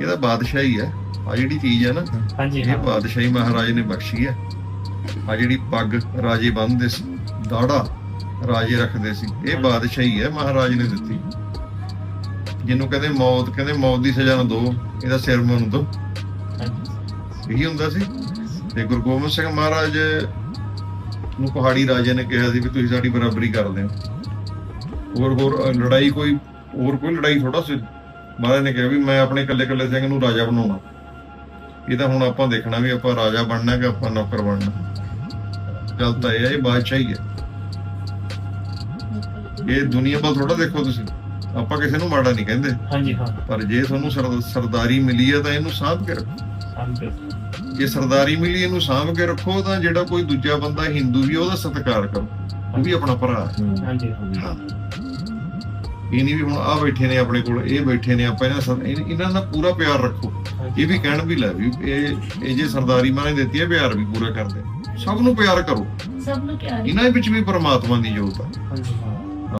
ਇਹਦਾ ਬਾਦਸ਼ਾਹੀ ਹੈ। ਆ ਜਿਹੜੀ ਚੀਜ਼ ਹੈ ਨਾ ਹਾਂਜੀ ਇਹ ਬਾਦਸ਼ਾਹੀ ਮਹਾਰਾਜ ਨੇ ਬਖਸ਼ੀ ਹੈ। ਆ ਜਿਹੜੀ ਪੱਗ ਰਾਜੇ ਬੰਨ੍ਹਦੇ ਸੀ ਦਾੜਾ ਰਾਜੇ ਰੱਖਦੇ ਸੀ ਇਹ ਬਾਦਸ਼ਾਹੀ ਹੈ ਮਹਾਰਾਜ ਨੇ ਦਿੱਤੀ। ਜਿਹਨੂੰ ਕਹਿੰਦੇ ਮੌਤ ਕਹਿੰਦੇ ਮੌਤ ਦੀ ਸਜ਼ਾ ਨਾ ਦਿਓ ਇਹਦਾ ਸਿਰ ਮੈਨੂੰ ਹਾਂਜੀ। ਇਹੀ ਹੁੰਦਾ ਸੀ। ਤੇ ਗੁਰੂ ਗੋਬਿੰਦ ਸਿੰਘ ਮਹਾਰਾਜ ਨੂੰ ਪਹਾੜੀ ਰਾਜੇ ਨੇ ਕਿਹਾ ਸੀ ਵੀ ਤੁਸੀਂ ਸਾਡੀ ਬਰਾਬਰੀ ਕਰਦੇ ਹੋ। ਹੋਰ ਹੋਰ ਲੜਾਈ ਕੋਈ ਹੋਰ ਕੋਈ ਲੜਾਈ ਥੋੜਾ ਸੀ? ਮਹਾਰਾਜ ਨੇ ਕਿਹਾ ਵੀ ਮੈਂ ਆਪਣੇ ਇਕੱਲੇ ਇਕੱਲੇ ਸਿੰਘ ਨੂੰ ਰਾਜਾ ਬਣਾਉਣਾ। ਇਹ ਤਾਂ ਹੁਣ ਆਪਾਂ ਦੇਖਣਾ ਵੀ ਆਪਾਂ ਰਾਜਾ ਬਣਨਾ ਕਿ ਆਪਾਂ ਨੌਕਰ ਬਣਨਾ। ਗੱਲ ਤਾਂ ਇਹ ਹੈ ਇਹ ਬਾਦਸ਼ਾਹੀ ਹੈ ਇਹ ਦੁਨੀਆ ਵੱਲ ਥੋੜਾ ਦੇਖੋ ਤੁਸੀਂ। ਆਪਾਂ ਕਿਸੇ ਨੂੰ ਮਾੜਾ ਨਹੀਂ ਕਹਿੰਦੇ। ਹਾਂਜੀ ਹਾਂ। ਪਰ ਜੇ ਤੁਹਾਨੂੰ ਸਰ- ਸਰਦਾਰੀ ਮਿਲੀ ਹੈ ਤਾਂ ਇਹਨੂੰ ਸਾਂਭ ਕੇ ਰੱਖੋ। ਜੇ ਸਰਦਾਰੀ ਮਿਲੀ ਇਹਨੂੰ ਸਾਂਭ ਕੇ ਰੱਖੋ ਤਾਂ ਜਿਹੜਾ ਕੋਈ ਦੂਜਾ ਬੰਦਾ ਹਿੰਦੂ ਵੀ ਉਹਦਾ ਸਤਿਕਾਰ ਕਰੋ। ਉਹ ਵੀ ਆਪਣਾ ਭਰਾ ਹੈ। ਹਾਂਜੀ ਹਾਂ। ਇਹ ਨਹੀਂ ਵੀ ਹੁਣ ਆ ਬੈਠੇ ਨੇ ਆਪਣੇ ਕੋਲ ਇਹ ਬੈਠੇ ਨੇ ਆਪਾਂ ਇਹਨਾਂ ਇਹਨਾਂ ਦਾ ਪੂਰਾ ਪਿਆਰ ਰੱਖੋ। ਇਹ ਵੀ ਕਹਿਣ ਵੀ ਲੈ ਵੀ ਇਹ ਇਹ ਜੇ ਸਰਦਾਰੀ ਮਾਨੇ ਦਿੱਤੀ ਹੈ ਪਿਆਰ ਵੀ ਪੂਰਾ ਕਰਦੇ ਸਭ ਨੂੰ ਪਿਆਰ ਕਰੋ। ਸਭ ਨੂੰ ਪਿਆਰ ਇਹਨਾਂ ਵਿੱਚ ਵੀ ਪਰਮਾਤਮਾ ਦੀ ਜੋਤ ਹੈ ਹਾਂਜੀ ਹਾਂ।